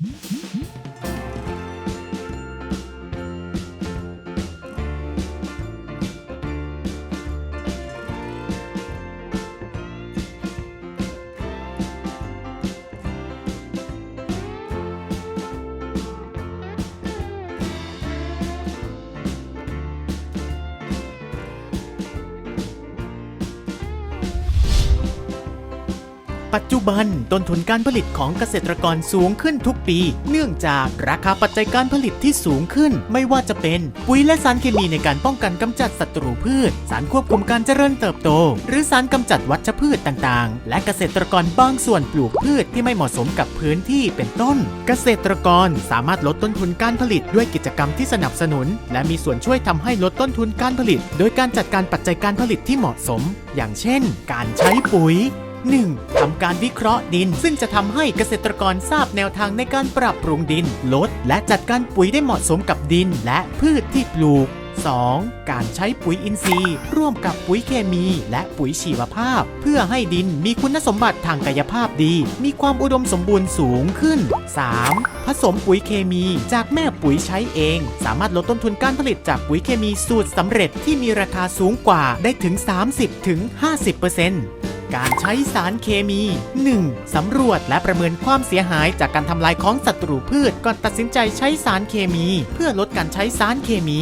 Mm-hmm. ปัจจุบันต้นทุนการผลิตของเกษตรกรสูงขึ้นทุกปี เนื่องจากราคาปัจจัยการผลิตที่สูงขึ้น ไม่ว่าจะเป็น ปุ๋ยและสารเคมีในการป้องกันกำจัดศัตรูพืช สารควบคุมการเจริญเติบโต หรือสารกำจัดวัชพืชต่างๆ และเกษตรกรบางส่วนปลูกพืชที่ไม่เหมาะสมกับพื้นที่เป็นต้น เกษตรกรสามารถลดต้นทุนการผลิตด้วยกิจกรรมที่สนับสนุน และมีส่วนช่วยทำให้ลดต้นทุนการผลิต โดยการจัดการปัจจัยการผลิตที่เหมาะสม อย่างเช่น การใช้ปุ๋ย 1. ทำการวิเคราะห์ดิน ซึ่งจะทำให้เกษตรกรทราบแนวทางในการปรับปรุงดิน ลด และจัดการปุ๋ยได้เหมาะสมกับดิน และพืชที่ปลูก 2. การใช้ปุ๋ยอินทรีย์ ร่วมกับปุ๋ยเคมี และปุ๋ยชีวภาพ เพื่อให้ดินมีคุณสมบัติทางกายภาพดี มีความอุดมสมบูรณ์สูงขึ้น 3. ผสมปุ๋ยเคมี จากแม่ปุ๋ยใช้เอง สามารถลดต้นทุนการผลิตจากปุ๋ยเคมีสูตรสำเร็จที่มีราคาสูงกว่าได้ถึง 30-50% การใช้สารเคมี 1. สำรวจและประเมินความเสียหายจากการทำลายของศัตรูพืชก่อนตัดสินใจใช้สารเคมี เพื่อลดการใช้สารเคมี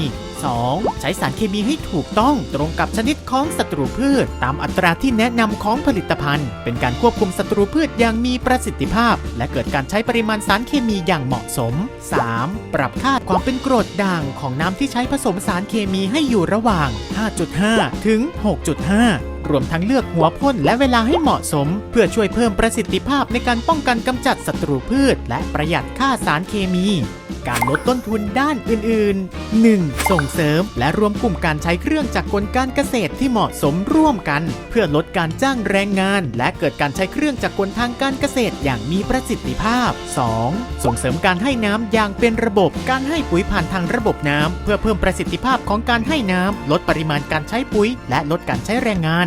2. ใช้สารเคมีให้ถูกต้องตรงกับชนิดของศัตรูพืช ตามอัตราที่แนะนำของผลิตภัณฑ์ เป็นการควบคุมศัตรูพืชอย่างมีประสิทธิภาพ และเกิดการใช้ปริมาณสารเคมีอย่างเหมาะสม 3. ปรับค่าความเป็นกรดด่างของน้ำที่ใช้ผสมสารเคมีให้อยู่ระหว่าง 5.5 ถึง 6.5 รวมทั้งเลือกหัวพ่นและเวลาให้เหมาะสม เพื่อช่วยเพิ่มประสิทธิภาพในการป้องกันกำจัดศัตรูพืช และประหยัดค่าสารเคมี การลดต้นทุนด้านอื่นๆ 1. ส่งเสริมและรวมกลุ่มการใช้เครื่องจักรกลการเกษตรที่เหมาะสมร่วมกัน เพื่อลดการจ้างแรงงาน และเกิดการใช้เครื่องจักรกลทางการเกษตรอย่างมีประสิทธิภาพ 2. ส่งเสริมการให้น้ำอย่างเป็นระบบ การให้ปุ๋ยผ่านทางระบบน้ำเพื่อเพิ่มประสิทธิภาพของการให้น้ำลดปริมาณการใช้ปุ๋ย และลดการใช้แรงงาน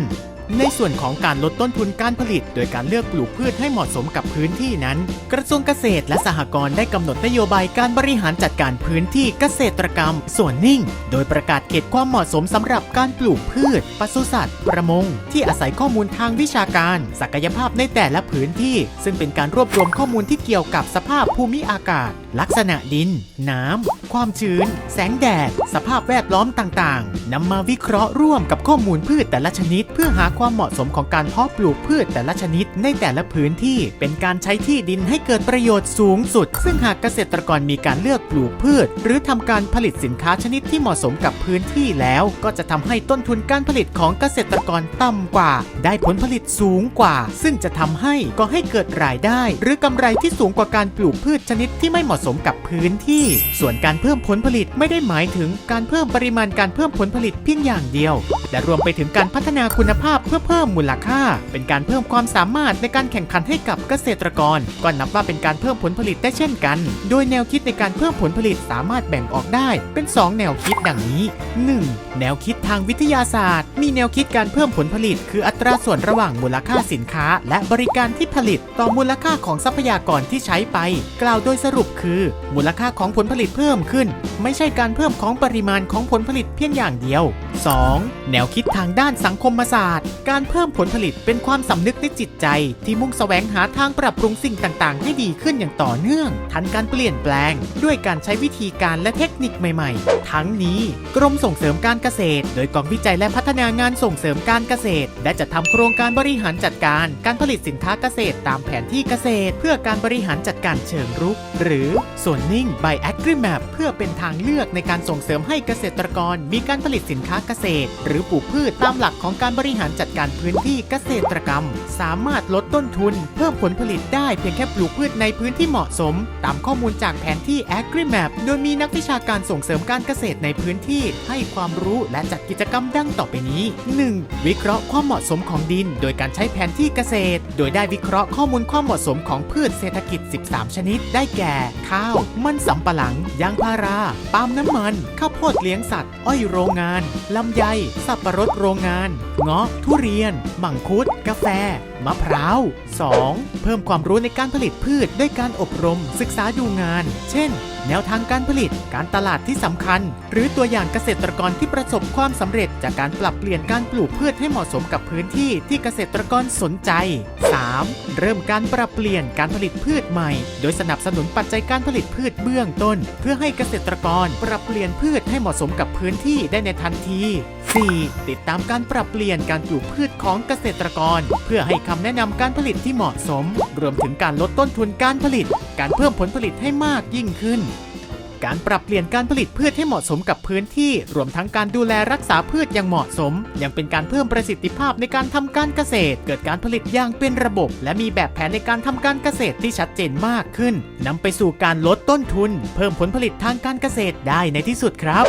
ในส่วนของการลดต้นทุนการผลิต โดยการเลือกปลูกพืชให้เหมาะสมกับพื้นที่นั้น กระทรวงเกษตรและสหกรณ์ได้กำหนดนโยบายการบริหารจัดการพื้นที่เกษตรกรรม ส่วนนิ่ง โดยประกาศเขตความเหมาะสมสำหรับการปลูกพืชปศุสัตว์ ประมง ที่อาศัยข้อมูลทางวิชาการ ศักยภาพในแต่ละพื้นที่ ซึ่งเป็นการรวบรวมข้อมูลที่เกี่ยวกับสภาพภูมิอากาศ ลักษณะดิน น้ำ ความชื้น แสงแดด สภาพแวดล้อมต่างๆนำมาวิเคราะห์ร่วมกับข้อมูลพืชแต่ละชนิด เพื่อหาความเหมาะสมของการเพาะปลูกพืชแต่ละชนิดในแต่ละพื้นที่เป็นการใช้ที่ดินให้เกิดประโยชน์สูงสุด ซึ่งหากเกษตรกรมีการเลือกปลูกพืช หรือทำการผลิตสินค้าชนิดที่เหมาะสมกับพื้นที่แล้ว ก็จะทำให้ต้นทุนการผลิตของเกษตรกรต่ำกว่า ได้ผลผลิตสูงกว่า ซึ่งจะทำให้ก็ให้เกิดรายได้ หรือกำไรที่สูงกว่าการปลูกพืชชนิดที่ไม่เหมาะสมกับพื้นที่ ส่วนการเพิ่มผลผลิตไม่ได้หมายถึงการเพิ่มปริมาณการเพิ่มผลผลิตเพียงอย่างเดียว แต่รวมไปถึงการพัฒนาคุณภาพเพื่อเพิ่มมูลค่า เป็นการเพิ่มความสามารถในการแข่งขันให้กับเกษตรกร ก็นับว่าเป็นการเพิ่มผลผลิตได้เช่นกัน โดยแนวคิดในการเพิ่มผลผลิตสามารถแบ่งออกได้ เป็น 2 แนวคิดดังนี้ 1. แนวคิดทางวิทยาศาสตร์ มีแนวคิดการเพิ่มผลผลิต คืออัตราส่วนระหว่างมูลค่าสินค้า และบริการที่ผลิต ต่อมูลค่าของทรัพยากรที่ใช้ไป กล่าวโดยสรุปคือ มูลค่าของผลผลิตเพิ่มขึ้น ไม่ใช่การเพิ่มของปริมาณของผลผลิตเพียงอย่างเดียว 2. แนวคิดทางด้านสังคมศาสตร์ การเพิ่มผลผลิตเป็นความสำนึกในจิตใจ ที่มุ่งแสวงหาทางปรับปรุงสิ่งต่าง ๆ ให้ดีขึ้นอย่างต่อเนื่อง ทันการเปลี่ยนแปลง ด้วยการใช้วิธีการและเทคนิคใหม่ ๆ ทั้งนี้กรมส่งเสริมการเกษตร โดยกองวิจัยและพัฒนางานส่งเสริมการเกษตรได้จัดทำโครงการบริหารจัดการการผลิตสินค้าเกษตร ตามแผนที่เกษตร เพื่อการบริหารจัดการเชิงรุก หรือส่วนนิ่ง by AgriMap พื่อเป็นทางเลือกในการส่งเสริมให้เกษตรกร มีการผลิตสินค้าเกษตร หรือปลูกพืชตามหลักของการบริหารจัดการพื้นที่เกษตรกรรม สามารถลดต้นทุน เพิ่มผลผลิตได้เพียงแค่ปลูกพืชในพื้นที่เหมาะสม ตามข้อมูลจากแผนที่ AgriMap โดยมีนักวิชาการส่งเสริมการเกษตรในพื้นที่ ให้ความรู้และจัดกิจกรรมดังต่อไปนี้ 1. วิเคราะห์ความเหมาะสมของดิน โดยการใช้แผนที่เกษตร โดยได้วิเคราะห์ข้อมูลความเหมาะสมของพืชเศรษฐกิจ 13 ชนิด ได้แก่ ข้าว มันสำปะหลังยางพารา ปาล์มน้ำมัน ข้าวโพดเลี้ยงสัตว์ อ้อยโรงงาน ลำไย สับปะรดโรงงาน เงาะ ทุเรียน มังคุดกาแฟ มะพร้าว 2. เพิ่มความรู้ในการผลิตพืชด้วยการอบรม ศึกษาดูงาน เช่น แนวทางการผลิต การตลาดที่สำคัญ หรือตัวอย่างเกษตรกรที่ประสบความสำเร็จ จากการปรับเปลี่ยนการปลูกพืชให้เหมาะสมกับพื้นที่ที่เกษตรกรสนใจ 3. เริ่มการปรับเปลี่ยนการผลิตพืชใหม่ โดยสนับสนุนปัจจัยการผลิตพืชเบื้องต้น เพื่อให้เกษตรกรปรับเปลี่ยนพืชให้เหมาะสมกับพื้นที่ได้ในทันที 4. ติดตามการปรับเปลี่ยนการปลูกพืชของเกษตรกรเพื่อให้คำแนะนำการผลิตที่เหมาะสม รวมถึงการลดต้นทุนการผลิต การเพิ่มผลผลิตให้มากยิ่งขึ้น การปรับเปลี่ยนการผลิตพืชให้เหมาะสมกับพื้นที่ รวมทั้งการดูแลรักษาพืชอย่างเหมาะสม ยังเป็นการเพิ่มประสิทธิภาพในการทำการเกษตร เกิดการผลิตอย่างเป็นระบบ และมีแบบแผนในการทำการเกษตรที่ชัดเจนมากขึ้นนำไปสู่การลดต้นทุน เพิ่มผลผลิตทางการเกษตรได้ในที่สุดครับ